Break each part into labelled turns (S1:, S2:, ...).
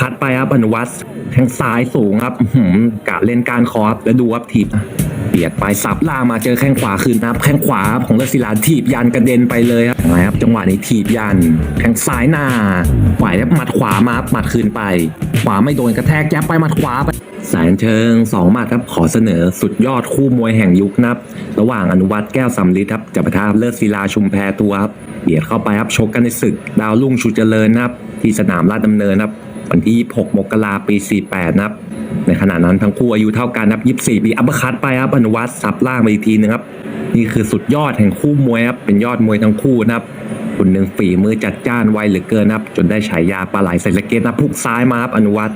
S1: คัดไปครับอนุวัตแทงซ้ายสูงครับหือกะเล่นการคอครับแล้วดูครับถีบเบียดไปสับล่างมาเจอแข้งขวาคืนนะครับแข้งขวาของเลสศิลาถีบยันกระเด็นไปเลยครับไงครับ จังหวะนี้ถีบยันแข้งซ้ายหน้าไหวครับหมัดขวามาหมัดคืนไป ขวาไม่โดนกระแทกแจ๊บไปหมัดขวาไปแสนเชิงสองหมัดครับขอเสนอสุดยอดคู่มวยแห่งยุคนับ ระหว่างอนุวัตแก้วสำลิดครับจะปะทะเลิศศิลาชุมแพตัวครับเบียดเข้าไปครับชกกันในศึก ดาวรุ่งชูเจริญนะครับที่สนามราชดำเนินครับ วันที่ 26 มกราปี 48 นะครับ ในขณะนั้นทั้งคู่อายุเท่ากันนะครับ 24 ปี อัปคัตไปครับอนุวัตสับล่างไปอีกทีนึงครับ นี่คือสุดยอดแห่งคู่มวยครับ เป็นยอดมวยทั้งคู่นะครับคนหนึ่งฝีมือจัดจ้านไวเหลือเกินนะครับ จนได้ฉายาปลาไหลใส่สะเก็ตนะครับพุกซ้ายมาครับอนุวัต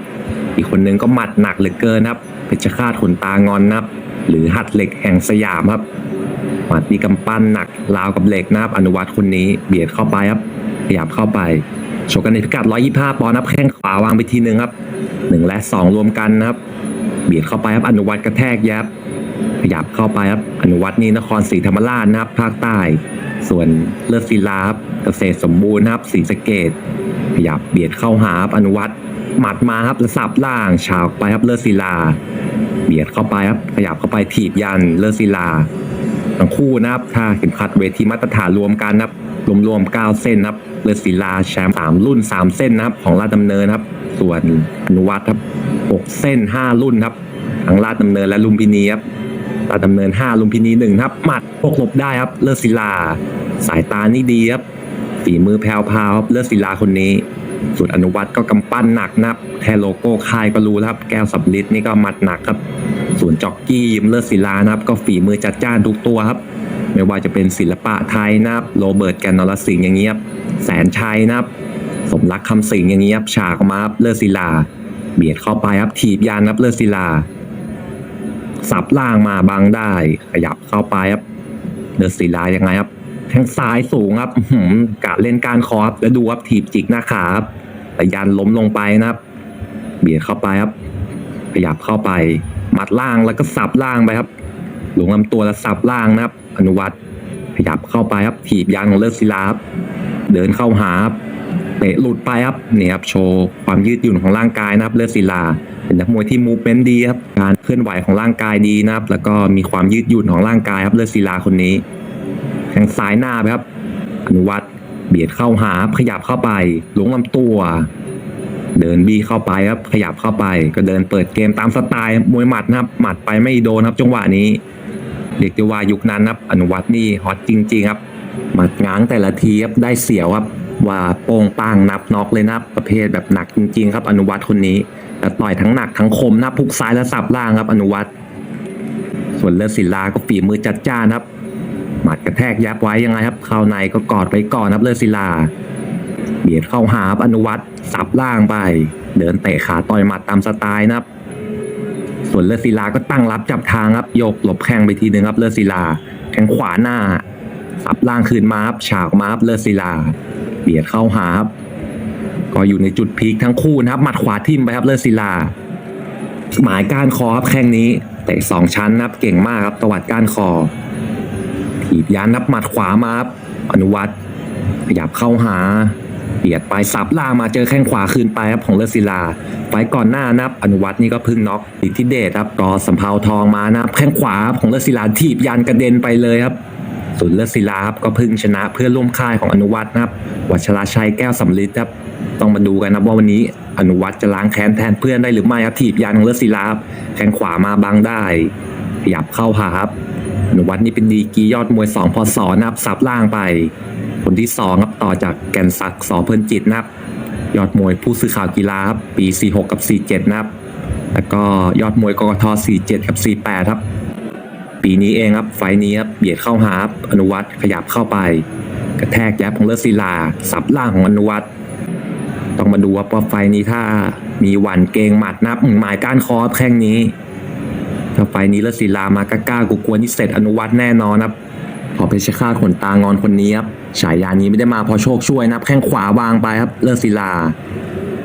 S1: อีกคนหนึ่งก็หมัดหนักเหลือเกินนะครับ เพชรฆาตขนตางอนนะครับ หรือหัดเหล็กแห่งสยามครับหมัดมีกำปั้นหนักราวกับเหล็กนะครับอนุวัตคนนี้เบียดเข้าไปครับขยับเข้าไป ชกกันในพิกัด 125 ปอนด์นะครับแข้งขวาวางไปทีหนึ่งครับหนึ่งและสองรวมกันนะครับ เบียดเข้าไปครับอนุวัตกระแทกยับ ขยับเข้าไปครับอนุวัตนี่นครศรีธรรมราชนะครับภาคใต้ ส่วนเลิศศิลาครับเกษตรสมบูรณ์นะครับศรีสะเกดขยับเบียดเข้าหาครับอนุวัตหมัดมาครับสับล่างฉากไปครับเลิศศิลา เบียดเข้าไปครับขยับเข้าไปถีบยันเลิศศิลาทั้งคู่นะครับถ้าเข็มขัดเวทีมาตรฐานรวมกันนะครับ รวมๆ 9 เส้นนะครับเลือศิลาแชมป์3รุ่น 3 เส้นนะครับ ของราชดำเนินครับ ส่วนอนุวัตครับ 6 เส้น 5 รุ่นครับทั้งราชดำเนินและลุมพินีครับราชดำเนิน 5 ลุมพินี1ครับ หมัดพกหลบได้ครับ เลือศิลา สายตานี่ดีครับฝีมือแผ่วพาวครับเลือศิลาคนนี้ ส่วนอนุวัตก็กำปั้นหนักนะครับแค่โลโก้ค่ายก็รู้แล้วครับ แก้วสับลิดนี่ก็หมัดหนักครับ ส่วนจ็อกกี้ยิมเลิศศิลานะครับ ก็ฝีมือจัดจ้านทุกตัวครับ ไม่ว่าจะเป็นศิลปะไทยนะครับโรเบิร์ตแกนนอรสิงอย่างเงี้ยบแสนชัยนะครับ สมรักคำสิงอย่างเงี้ยบฉากมาครับเลิศศิลา เบียดเข้าไปครับถีบยานครับเลิศศิลา สับล่างมาบังได้ ขยับเข้าไปครับเลิศศิลายังไงครับแข้งซ้ายสูงครับหือกะเล่นการคอครับแล้วดูครับถีบจิกหน้าขาครับแต่ยันล้มลงไปนะครับ เบียดเข้าไปครับ ขยับเข้าไป มัดล่างแล้วก็สับล่างไปครับ หลวงลำตัวแล้วสับล่างนะครับ อนุวัตขยับเข้าไปครับถีบยางของเลิศศิลาครับเดินเข้าหาครับเตะหลุดไปครับเนี่ยครับโชว์ความยืดหยุ่นของร่างกายนะครับ เลิศศิลา เป็นนักมวยที่มูฟเมนต์ดีครับการเคลื่อนไหวของร่างกายดีนะครับ แล้วก็มีความยืดหยุ่นของร่างกายครับเลิศศิลาคนนี้แข้งซ้ายหน้าไปครับอนุวัตเบียดเข้าหาขยับเข้าไปหลวงลำตัว เดินบีเข้าไปครับขยับเข้าไป ก็เดินเปิดเกมตามสไตล์มวยหมัดนะครับหมัดไปไม่โดนครับจังหวะนี้ เรียกได้ว่ายุคนั้นครับอนุวัตนี่ฮอตจริงๆครับหมัดง้างแต่ละทีครับได้เสียวครับว่าโป้งป้างนับน็อกเลยนะประเภทแบบหนักจริงๆ ครับอนุวัตคนนี้แต่ต่อยทั้งหนักทั้งคมนะพุกซ้ายและสับล่างครับ อนุวัตส่วนเลือดศิลาก็ฝีมือจัดจ้านครับ หมัดกระแทกยับไว้ยังไงครับเข้าในก็กอดไปก่อนครับเลือดศิลาเบียดเข้าหาครับอนุวัตสับล่างไป เดินเตะขาต่อยหมัดตามสไตล์นะครับ ส่วนเลอศิลาก็ตั้งรับจับทางครับโยกหลบแข้งไปทีหนึ่งครับเลอศิลาแข้งขวาหน้าสับล่างคืนมาครับฉากมาครับเลอศิลาเบียดเข้าหาครับก็อยู่ในจุดพีคทั้งคู่นะครับ หมัดขวาทิ่มไปครับเลอศิลา หมายก้านคอครับแข้งนี้เตะสองชั้นนะครับเก่งมากครับตวัดก้านคอถีบยันนับหมัดขวามาครับอนุวัตขยับเข้าหา เบียดไปสับล่างมาเจอแข้งขวาคืนไปครับของเลสศิลาไฟก่อนหน้านับอนุวัตนี่ก็พึ่งน็อกอิทธิเดชครับก็สำเภาทองมานะครับแข้งขวาของเลสศิลาถีบยันกระเด็นไปเลยครับส่วนเลสศิลาครับก็พึ่งชนะเพื่อนร่วมค่ายของอนุวัตนะครับวัชราชัยแก้วสำลิดครับต้องมาดูกันนะว่าวันนี้อนุวัตจะล้างแค้นแทนเพื่อนได้หรือไม่ครับถีบยันของเลสศิลาครับแข้งขวามาบังได้ขยับเข้าหาครับอนุวัฒน์นี่เป็นดีกียอดมวยสองพศนะครับสับล่างไป ที่สองครับต่อจากแก่นศักดิ์สอเพลินจิตนะครับ ยอดมวยผู้สื่อข่าวกีฬาครับปี 46 กับ 47 นะครับ แล้วก็ยอดมวยกกท47 กับ 48 ครับ ปีนี้เองครับไฟนี้ครับเบียดเข้าหาอนุวัฒน์ขยับเข้าไป กระแทกแยับของเลิศศิลา สับล่างของอนุวัฒน์ต้องมาดูว่าไฟนี้ถ้ามีหวันเกงหมัดนับหมายก้านคอแข้งนี้ถ้าไฟนี้เลิศศิลามากล้าๆกูกวนที่เสร็จอนุวัฒน์แน่นอนครับ พอเพชรฆาตขนตางอนคนนี้ครับฉายานี้ไม่ได้มาเพอโชคช่วยนะครับแข้งขวาวางไปครับ เลิศศิลา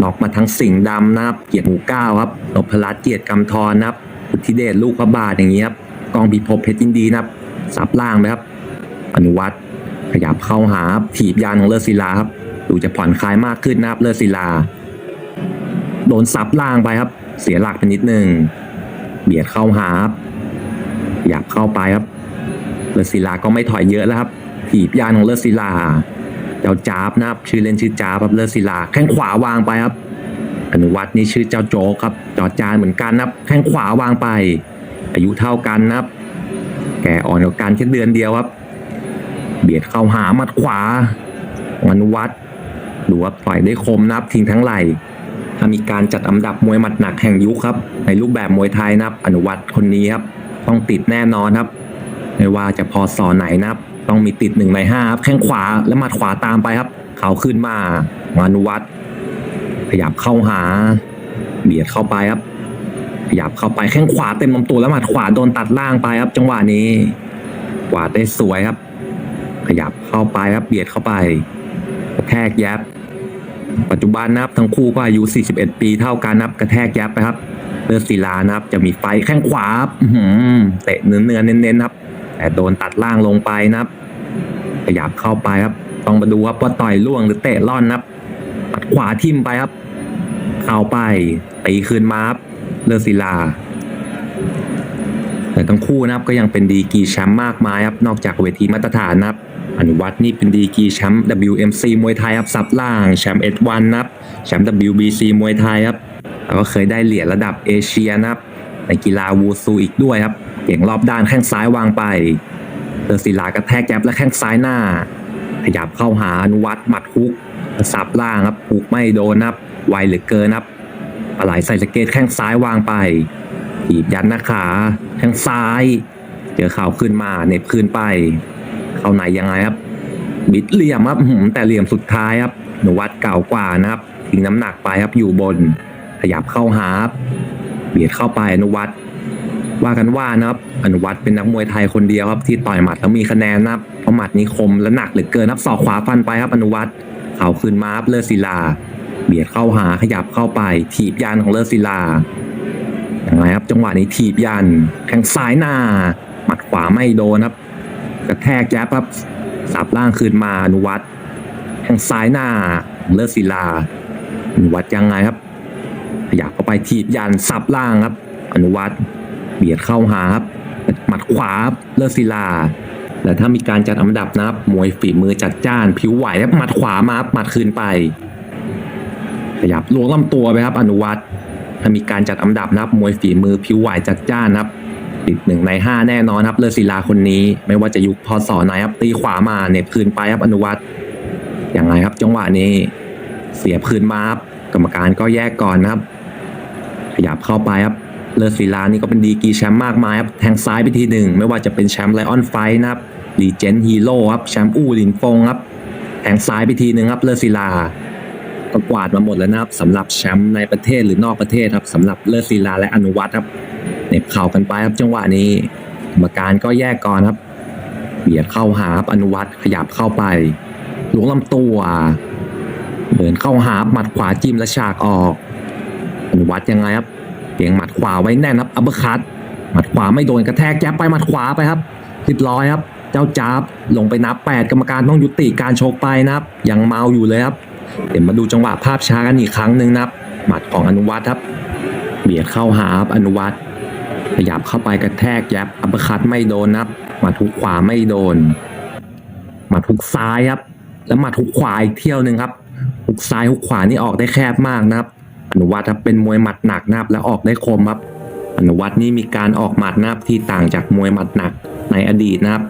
S1: น็อกมาทั้งสิงห์ดำนะครับ เกียรติหมูก้าวครับนพรัตน์เกียรติกำธรนะครับอุทิเดชลูกพระบาทอย่างนี้ครับกองพิภพเพชรยินดีนะครับสับล่างไปครับ อนุวัฒน์ขยับเข้าหาครับถีบยานของเลิศศิลาครับดูจะผ่อนคลายมากขึ้นนะครับเลิศศิลา โดนซับล่างไปครับ เสียหลักไปนิดนึงเบียดเข้าหาครับอยากเข้าไปครับ เลอศิลาก็ไม่ถอยเยอะแล้วครับถีบยานของเลอศิลาเจ้าจ้าบนะครับชื่อเล่นชื่อจ้าบครับเลอศิลาแข้งขวาวางไปครับ อนุวัตนี่ชื่อเจ้าโจ๊กครับจอจานเหมือนกันนะครับแข้งขวาวางไป อายุเท่ากันนะครับ แกอ่อนกว่ากันแค่เดือนเดียวครับ เบียดเข้าหาหมัดขวาอนุวัตดูว่าต่อยได้คมนะครับทิ้งทั้งไหลถ้ามีการจัดอันดับมวยหมัดหนักแห่งยุคครับ ในรูปแบบมวยไทยนะครับ อนุวัตคนนี้ครับ ต้องติดแน่นอนครับ ไม่ว่าจะพอสอไหนนะครับ ต้องมีติดหนึ่งในห้าครับแข้งขวาและหมัดขวาตามไปครับ เขาขึ้นมาขอนุวัตขยับเข้าหา เบียดเข้าไปครับ ขยับเข้าไปแข้งขวาเต็มลำตัวแล้วหมัดขวาโดนตัดล่างไปครับ จังหวะนี้กวาดได้สวยครับ ขยับเข้าไปครับเบียดเข้าไปกระแทกยับ ปัจจุบันนะครับทั้งคู่ก็อายุ 41 ปีเท่ากันนะครับกระแทกยับไปครับเลือดศิลานะครับ จะมีไฟแข้งขวาครับเตะเนื้อเนื้อเน้นๆครับ แต่โดนตัดล่างลงไปนะครับ ขยับเข้าไปครับ ต้องมาดูครับว่าต่อยล่วงหรือเตะล่อนนะครับปัดขวาทิ่มไปครับ เข้าไปตีคืนมาครับเลือศิลา แต่ทั้งคู่นะครับก็ยังเป็นดีกีแชมป์มากมายครับนอกจากเวทีมาตรฐานนะครับอนุวัฒน์นี่เป็นดีกีแชมป์ WMC มวยไทยครับสับล่างแชมป์ H1 นะครับแชมป์ WBC มวยไทยครับแล้วก็เคยได้เหรียญระดับเอเชียนะครับ ในกีฬาวูซูอีกด้วยครับเก่งรอบด้านแข้งซ้ายวางไปเตอร์ศิลากระแทกแก๊บและแข้งซ้ายหน้า ขยับเข้าหาอนุวัฒน์หมัดฮุกสับล่างครับฮุกไม่โดนนะครับไวเหลือเกินนะครับปลาไหลใส่สเกตแข้งซ้ายวางไปถีบยันหน้าขาแข้งซ้าย เจอเข่าขึ้นมาเน็บขึ้นไป เข้าไหนยังไงครับ บิดเหลี่ยมครับแต่เหลี่ยมสุดท้ายครับหนูวัดเก่ากว่านะครับทิ้งน้ำหนักไปครับอยู่บนขยับเข้าหาครับ เบียดเข้าไปอนุวัตว่ากันว่านะครับอนุวัตเป็นนักมวยไทยคนเดียวครับที่ต่อยหมัดแล้วมีคะแนนนะครับเพราะหมัดนี้คมและหนักเหลือเกินครับศอกขวาฟันไปครับอนุวัตเข่าขึ้นมาครับเลอศิลา เบียดเข้าหาขยับเข้าไป ถีบยานของเลอศิลายังไงครับจังหวะนี้ถีบยันแข้งซ้ายหน้า หมัดขวาไม่โดนครับกระแทกแจ๊บครับสับล่างคืนมาอนุวัตแข้งซ้ายหน้าเลิศศิลาอนุวัตยังไงครับ ขยับเข้าไปถีบยันสับล่างครับ อนุวัตเบียดเข้าหาครับหมัดขวาครับเลิศศิลาแต่ถ้ามีการจัดอันดับนะครับมวยฝีมือจัดจ้าน ผิวไหวครับหมัดขวามาหมัดคืนไปขยับลวงลำตัวไปครับ อนุวัตถ้ามีการจัดอันดับนะครับมวยฝีมือผิวไหวจัดจ้านนะครับติดหนึ่งในห้าแน่นอนครับเลอศิลาคนนี้ ไม่ว่าจะยุคพศไหนครับตีขวามาเน็บคืนไปครับอนุวัตอย่างไรครับ จังหวะนี้ เสียบคืนมาครับกรรมการก็แยกก่อนนะครับ ยับเข้าไปครับเลอศิลานี่ก็เป็นดีกีแชมป์มากมายครับแทงซ้ายไปทีหนึ่งไม่ว่าจะเป็นแชมป์ไลออนไฟนะครับลีเจนฮีโร่ครับแชมป์อู้ลินฟงครับแทงซ้ายไปทีหนึ่งครับเลอศิลาก็กวาดมาหมดแล้วนะครับสำหรับแชมป์ในประเทศหรือนอกประเทศครับสำหรับเลิศศิลาและอนุวัตครับเน็บเข่ากันไปครับจังหวะนี้กรรมการก็แยกก่อนครับเบียดเข้าหาครับอนุวัตขยับเข้าไปหลวงลำตัวเดินเข้าหาหมัดขวาจิ้มและฉากออก วัตยังไงครับเก่งหมัดขวาไว้แน่นครับอัปเปอร์คัตหมัดขวาไม่โดนกระแทกแจ๊บไปหมัดขวาไปครับเรียบร้อยครับ เจ้าจับลงไปนับ 8 กรรมการต้องยุติการชกไปนะครับ ยังเมาอยู่เลยครับ เดี๋ยวมาดูจังหวะภาพช้ากันอีกครั้งหนึ่งนะครับ หมัดของอนุวัตครับ เบียดเข้าหาครับอนุวัตขยับเข้าไปกระแทกยับอัปคัตไม่โดนนะครับหมัดทุกขวาไม่โดน หมัดทุกซ้ายครับ แล้วหมัดทุกขวาอีกเที่ยวหนึ่งครับทุกซ้ายทุกขวานี่ออกได้แคบมากนะครับ อนุวัตครับเป็นมวยหมัดหนักนะครับและออกได้คมครับอนุวัตนี่มีการออกหมัดนะครับที่ต่างจากมวยหมัดหนักในอดีตนะครับ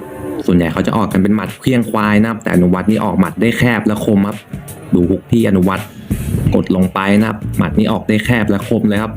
S1: ส่วนใหญ่เขาจะออกกันเป็นหมัดเคลี้ยงควายนะครับแต่อนุวัตนี่ออกหมัดได้แคบและคมครับดูฮุกที่อนุวัตกดลงไปนะครับหมัดนี้ออกได้แคบและคมเลยครับ